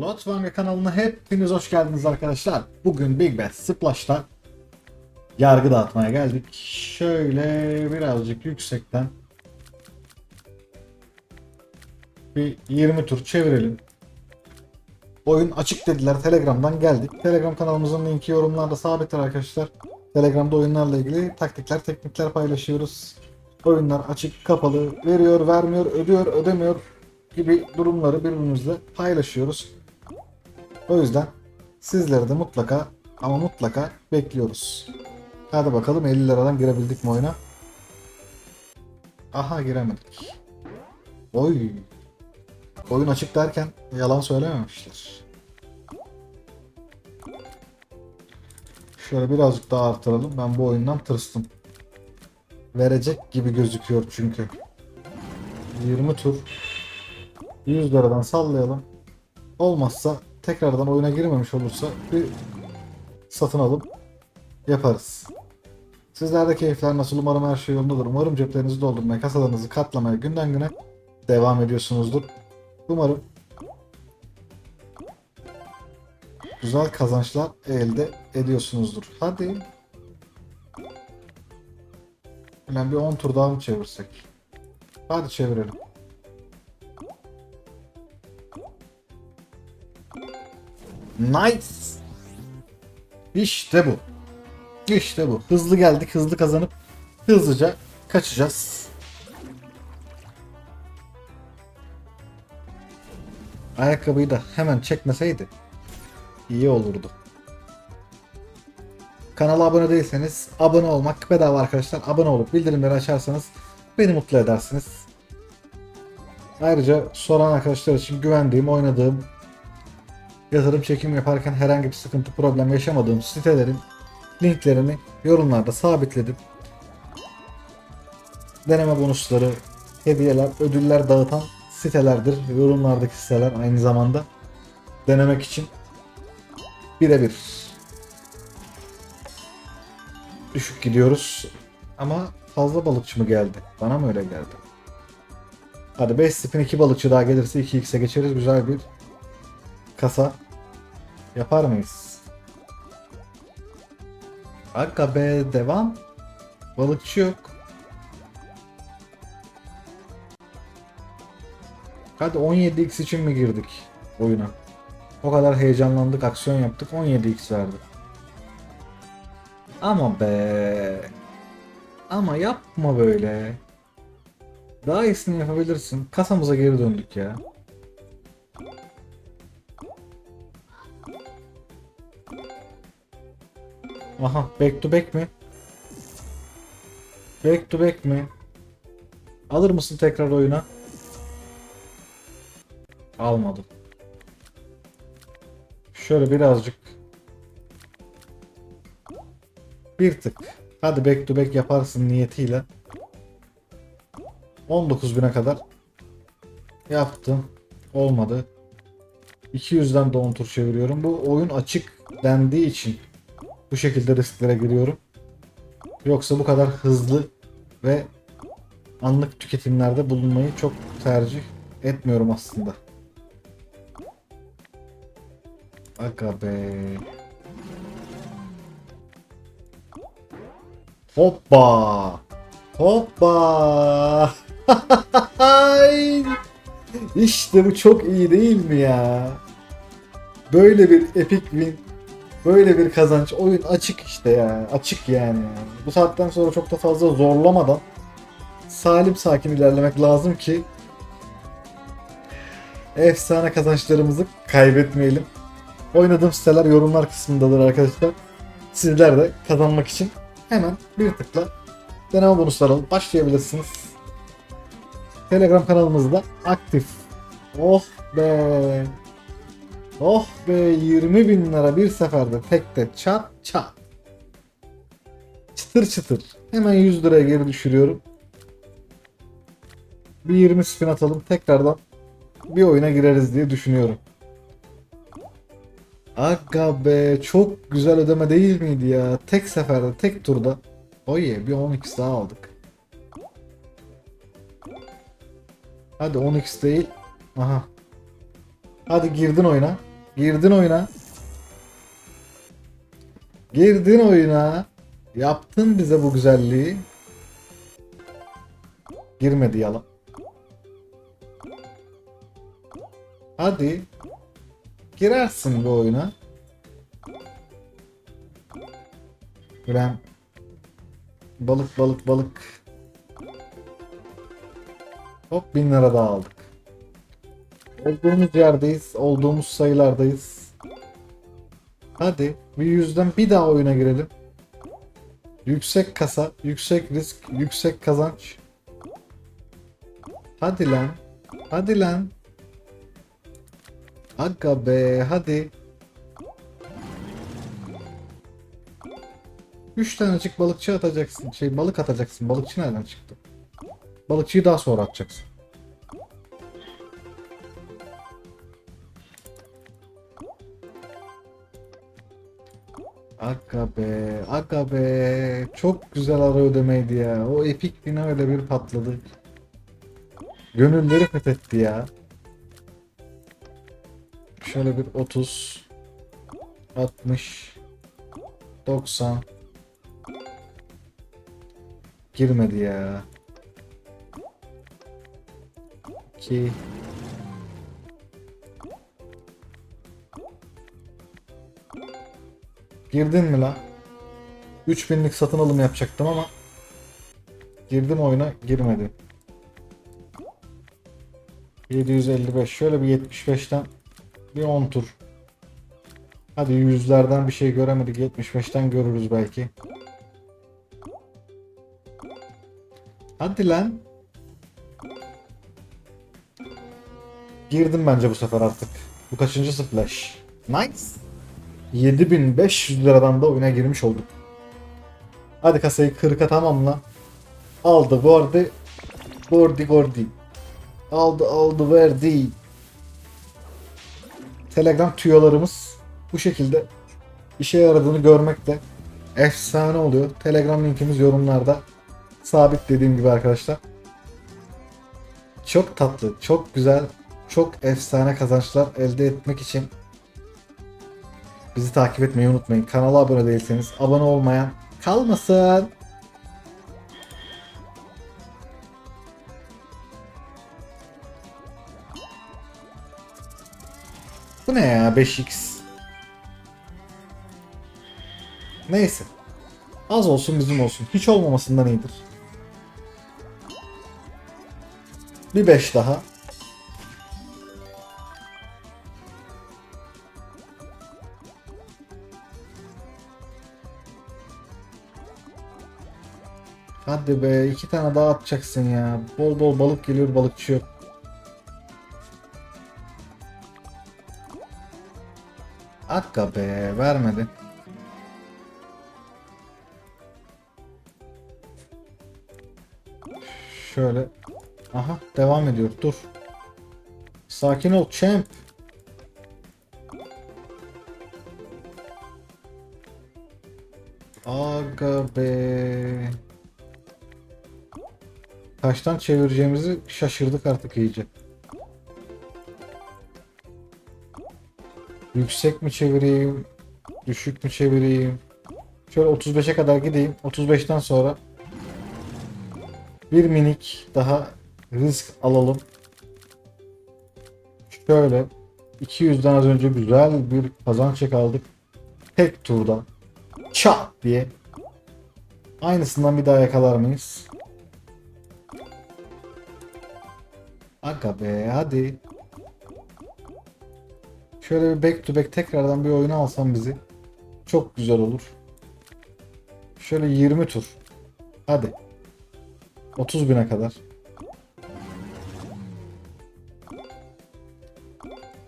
Lotfanga kanalına hepiniz hoş geldiniz arkadaşlar. Bugün Big Bad Splash'ta yargı dağıtmaya geldik. Şöyle birazcık yüksekten bir 20 tur çevirelim. Oyun açık dediler. Telegram'dan geldik. Telegram kanalımızın linki yorumlarda sabittir arkadaşlar. Telegram'da oyunlarla ilgili taktikler, teknikler paylaşıyoruz. Oyunlar açık, kapalı, veriyor, vermiyor, ödüyor, ödemiyor gibi durumları birbirimizle paylaşıyoruz. O yüzden sizleri de mutlaka ama mutlaka bekliyoruz. Hadi bakalım 50 liradan girebildik mi oyuna? Aha giremedik. Oy. Oyun açık derken yalan söylememişler. Şöyle birazcık daha artıralım. Ben bu oyundan tırstım. Verecek gibi gözüküyor çünkü. 20 tur 100 liradan sallayalım. Olmazsa tekrardan oyuna girmemiş olursa bir satın alıp yaparız. Sizlerde keyifler nasıl? Umarım her şey yolundadır. Umarım ceplerinizi doldurmaya, kasalarınızı katlamaya günden güne devam ediyorsunuzdur. Umarım güzel kazançlar elde ediyorsunuzdur. Hadi. Hemen bir 10 tur daha mı çevirsek? Hadi çevirelim. Nice. İşte bu. İşte bu. Hızlı geldik, hızlı kazanıp hızlıca kaçacağız. Ayakkabıyı da hemen çekmeseydi iyi olurdu. Kanala abone değilseniz abone olmak bedava arkadaşlar. Abone olup bildirimleri açarsanız beni mutlu edersiniz. Ayrıca soran arkadaşlar için güvendiğim, oynadığım, yatırım çekim yaparken herhangi bir sıkıntı, problem yaşamadığım sitelerin linklerini yorumlarda sabitledim. Deneme bonusları, hediyeler, ödüller dağıtan sitelerdir. Yorumlardaki siteler aynı zamanda denemek için birebir düşük gidiyoruz. Ama fazla balıkçı mı geldi? Bana mı öyle geldi? Hadi 5 spin 2 balıkçı daha gelirse 2x'e geçeriz. Güzel bir kasa yapar mıyız? Be devam. Balıkçı yok. Hadi 17x için mi girdik oyuna? O kadar heyecanlandık, aksiyon yaptık. 17x verdi. Ama be. Ama yapma böyle. Daha iyisini yapabilirsin. Kasamıza geri döndük ya. Aha back to back mi? Back to back mi? Alır mısın tekrar oyuna? Almadı. Şöyle birazcık bir tık. Hadi back to back yaparsın niyetiyle. 19.000'e kadar yaptım. Olmadı. 200'den de 10 tur çeviriyorum. Bu oyun açık dendiği için bu şekilde risklere giriyorum. Yoksa bu kadar hızlı ve anlık tüketimlerde bulunmayı çok tercih etmiyorum aslında. Aga be. Hoppa. Hoppa. işte bu çok iyi değil mi ya? Böyle bir epic win. Böyle bir kazanç. Oyun açık işte ya. Açık yani. Bu saatten sonra çok da fazla zorlamadan salim sakin ilerlemek lazım ki efsane kazançlarımızı kaybetmeyelim. Oynadığım siteler yorumlar kısmındadır arkadaşlar. Sizler de kazanmak için hemen bir tıkla deneme bonusları alıp başlayabilirsiniz. Telegram kanalımızda aktif. Oh be. Oh be 20 bin lira bir seferde tekte çat çat. Çıtır çıtır. Hemen 100 liraya geri düşürüyorum. Bir 20 spin atalım tekrardan bir oyuna gireriz diye düşünüyorum. Aga be çok güzel ödeme değil miydi ya? Tek seferde tek turda. Oye bir 10x daha aldık. Hadi 10x değil. Aha. Hadi girdin oyuna. Girdin oyuna. Girdin oyuna. Yaptın bize bu güzelliği. Girmedi yalan. Hadi. Girersin bu oyuna. Ulan. Balık balık balık. Hop 1000 lira daha aldık. Olduğumuz yerdeyiz. Olduğumuz sayılardayız. Hadi bir yüzden bir daha oyuna girelim. Yüksek kasa, yüksek risk, yüksek kazanç. Hadi lan. Hadi lan. Aga be hadi. Üç tanecik balıkçı atacaksın. Şey balık atacaksın. Balıkçı nereden çıktı? Balıkçıyı daha sonra atacaksın. Aga be, aga be. Çok güzel ara ödemeydi ya. O epik yine öyle bir patladı. Gönülleri fethetti ya. Şöyle bir 30 60 90 Girmedi ya. 2 Girdin mi la? 3000'lik satın alım yapacaktım ama girdim oyuna girmedi. 755 şöyle bir 75'ten bir 10 tur. Hadi yüzlerden bir şey göremedik 75'ten görürüz belki. Hadi lan. Girdim bence bu sefer artık. Bu kaçıncı splash? Nice. 7500 liradan da oyuna girmiş olduk. Hadi kasayı 40'a tamamla. Aldı gordi. Gordi gordi. Aldı aldı verdi. Telegram tüyolarımız bu şekilde işe yaradığını görmek de efsane oluyor. Telegram linkimiz yorumlarda. Sabit dediğim gibi arkadaşlar. Çok tatlı, çok güzel, çok efsane kazançlar elde etmek için bizi takip etmeyi unutmayın. Kanala abone değilseniz abone olmayan kalmasın. Bu ne ya 5x? Neyse. Az olsun bizim olsun. Hiç olmamasından iyidir. Bir 5 daha. Hadi be iki tane daha atacaksın ya. Bol bol balık geliyor balıkçı yok. Akka be vermedi. Şöyle. Aha devam ediyor. Dur. Sakin ol champ. Aga be. Kaçtan çevireceğimizi şaşırdık artık iyice. Yüksek mi çevireyim? Düşük mü çevireyim? Şöyle 35'e kadar gideyim. 35'ten sonra bir minik daha risk alalım. Şöyle 200'den az önce güzel bir kazanç aldık. Tek turdan. Çat diye. Aynısından bir daha yakalar mıyız? Aga be hadi. Şöyle bir back to back tekrardan bir oyuna alsam bizi. Çok güzel olur. Şöyle 20 tur. Hadi. 30 bine kadar.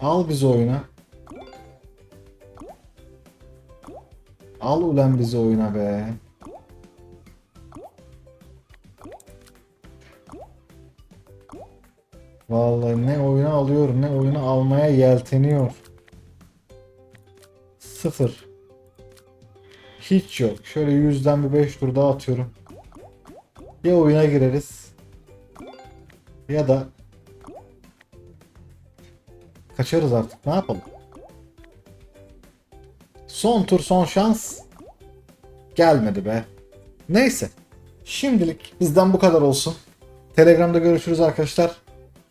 Al bizi oyuna. Al ulan bizi oyuna be. Vallahi ne oyunu alıyor ne oyunu almaya yelteniyor. Sıfır. Hiç yok. Şöyle yüzden bir 5 tur daha atıyorum. Ya oyuna gireriz. Ya da kaçarız artık. Ne yapalım? Son tur son şans. Gelmedi be. Neyse. Şimdilik bizden bu kadar olsun. Telegram'da görüşürüz arkadaşlar.